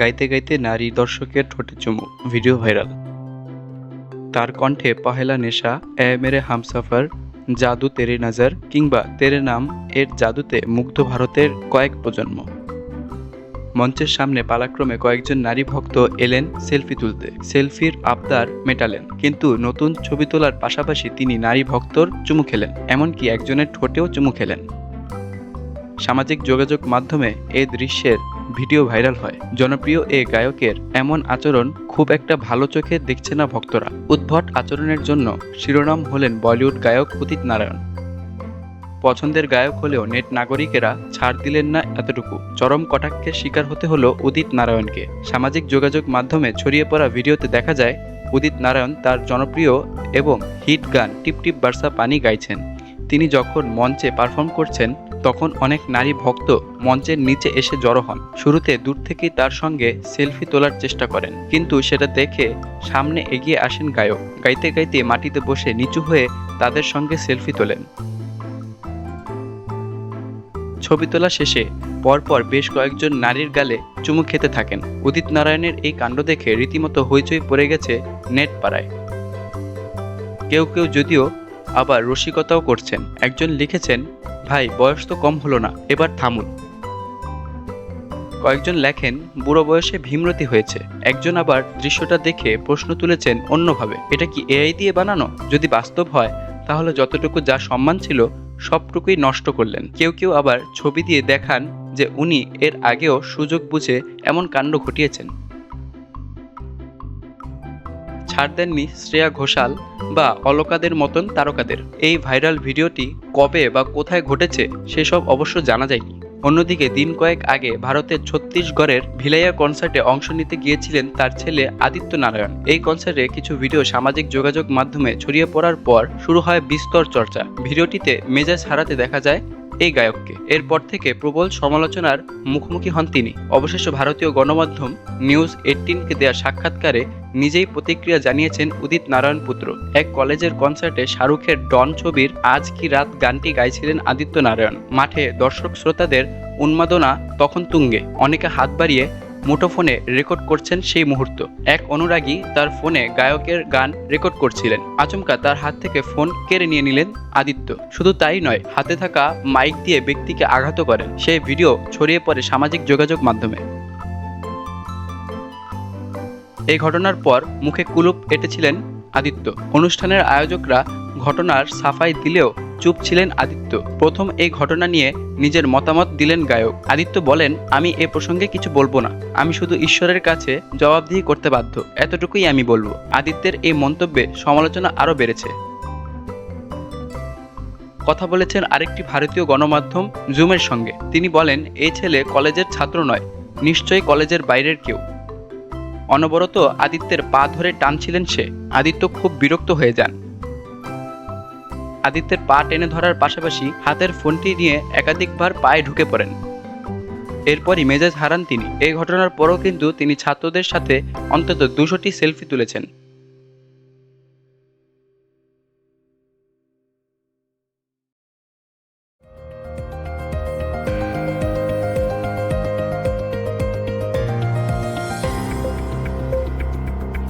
গাইতে গাইতে নারী দর্শকের ঠোঁটে চুমু, ভিডিও ভাইরাল। তার কণ্ঠে পহেলা নেশা, এ মেরে হামসাফার জাদু তেরে নাজার, কিংবা তেরে নাম, এর জাদুতে মুগ্ধ ভারতের কয়েক প্রজন্ম। মঞ্চের সামনে পালাক্রমে কয়েকজন নারী ভক্ত এলেন সেলফি তুলতে। সেলফির আবদার মেটালেন, কিন্তু নতুন ছবি তোলার পাশাপাশি তিনি নারী ভক্তর চুমু খেলেন, এমনকি একজনের ঠোঁটেও চুমু খেলেন। সামাজিক যোগাযোগ মাধ্যমে এ দৃশ্যের ভিডিও ভাইরাল হয়। জনপ্রিয় এ গায়কের এমন আচরণ খুব একটা ভালো চোখে দেখছে না ভক্তরা। উদ্ভট আচরণের জন্য শিরোনাম হলেন বলিউড গায়ক উদিত নারায়ণ। পছন্দের গায়ক হলেও নেট নাগরিকেরা ছাড় দিলেন না এতটুকু। চরম কটাক্ষের শিকার হতে হলো উদিত নারায়ণকে। সামাজিক যোগাযোগ মাধ্যমে ছড়িয়ে পড়া ভিডিওতে দেখা যায়, উদিত নারায়ণ তার জনপ্রিয় এবং হিট গান টিপ টিপ বার্সা পানি গাইছেন। তিনি যখন মঞ্চে পারফর্ম করছেন তখন অনেক নারী ভক্ত মঞ্চের নিচে এসে জড়ো হন। শুরুতে দূর থেকেই তার সঙ্গে সেলফি তোলার চেষ্টা করেন, কিন্তু সেটা দেখে সামনে এগিয়ে আসেন গায়ক। গাইতে গাইতে মাটিতে বসে নিচু হয়ে তাদের সঙ্গে সেলফি তোলেন। ছবি তোলা শেষে পরপর বেশ কয়েকজন নারীর গালে চুমু খেতে থাকেন। উদিত নারায়ণের এই কাণ্ড দেখে রীতিমতো হইচই পড়ে গেছে নেট পাড়ায় কেউ কেউ যদিও আবার রসিকতাও করছেন। একজন লিখেছেন ভাই, বয়স তো কম হলো না, এবার থামুন। কয়েকজন লেখেন, বুড়ো বয়সে ভীমরতি হয়েছে। একজন আবার দৃশ্যটা দেখে প্রশ্ন তুলেছেন অন্যভাবে, এটা কি এআই দিয়ে বানানো? যদি বাস্তব হয়, তাহলে যতটুকু যা সম্মান ছিল, সবটুকুই নষ্ট করলেন। কেউ কেউ আবার ছবি দিয়ে দেখান যে উনি এর আগেও সুযোগ বুঝে এমন কাণ্ড ঘটিয়েছেন। ছাড় দেননি শ্রেয়া ঘোষাল বা অলকাদের মতন তারকাদের। এই ভাইরাল ভিডিওটি কবে বা কোথায় ঘটেছে সেসব অবশ্য জানা যায়নি। অন্যদিকে দিন কয়েক আগে ভারতের ছত্তিশগড়ের ভিলাইয়া কনসার্টে অংশ নিতে গিয়েছিলেন তার ছেলে আদিত্য নারায়ণ এই কনসার্টে কিছু ভিডিও সামাজিক যোগাযোগ মাধ্যমে ছড়িয়ে পড়ার পর শুরু হয় বিস্তর চর্চা। ভিডিওটিতে মেজাজ হারাতে দেখা যায় এই গায়ককে। এরপর থেকে প্রবল সমালোচনার মুখোমুখি হন তিনি। অবশেষে ভারতীয় গণমাধ্যম নিউজ এইটিনকে দেয়া সাক্ষাৎকারে নিজেই প্রতিক্রিয়া জানিয়েছেন উদিত নারায়ণ পুত্র। এক কলেজের কনসার্টে শাহরুখের ডন ছবির আজ কি রাত গানটি গাইছিলেন আদিত্য নারায়ণ। মাঠে দর্শক শ্রোতাদের উন্মাদনা তখন তুঙ্গে। অনেকে হাত বাড়িয়ে মুঠোফোনে রেকর্ড করছেন সেই মুহূর্ত। এক অনুরাগী তার ফোনে গায়কের গান রেকর্ড করছিলেন। আচমকা তার হাত থেকে ফোন কেড়ে নিয়ে নিলেন আদিত্য। শুধু তাই নয়, হাতে থাকা মাইক দিয়ে ব্যক্তিকে আঘাত করেন। সেই ভিডিও ছড়িয়ে পড়ে সামাজিক যোগাযোগ মাধ্যমে। এই ঘটনার পর মুখে কুলুপ এঁটেছিলেন আদিত্য। অনুষ্ঠানের আয়োজকরা ঘটনার সাফাই দিলেও চুপ ছিলেন আদিত্য। প্রথম এই ঘটনা নিয়ে নিজের মতামত দিলেন গায়ক। আদিত্য বলেন, আমি এ প্রসঙ্গে কিছু বলব না। আমি শুধু ঈশ্বরের কাছে জবাবদিহি করতে বাধ্য। এতটুকুই আমি বলব। আদিত্যের এই মন্তব্যে সমালোচনা আরও বেড়েছে। কথা বলেছেন আরেকটি ভারতীয় গণমাধ্যম, জুমের সঙ্গে। তিনি বলেন, এই ছেলে কলেজের ছাত্র নয়, নিশ্চয়ই কলেজের বাইরের কেউ। অনবরত আদিত্যের পা ধরে টানছিলেন সে। আদিত্য খুব বিরক্ত হয়ে যান। আদিত্যের পা টেনে ধরার পাশাপাশি হাতের ফোনটি নিয়ে একাধিকবার পায়ে ঢুকে পড়েন। এরপরই মেজাজ হারান তিনি। এই ঘটনার পরও কিন্তু তিনি ছাত্রদের সাথে অন্তত দুশোটি সেলফি তুলেছেন।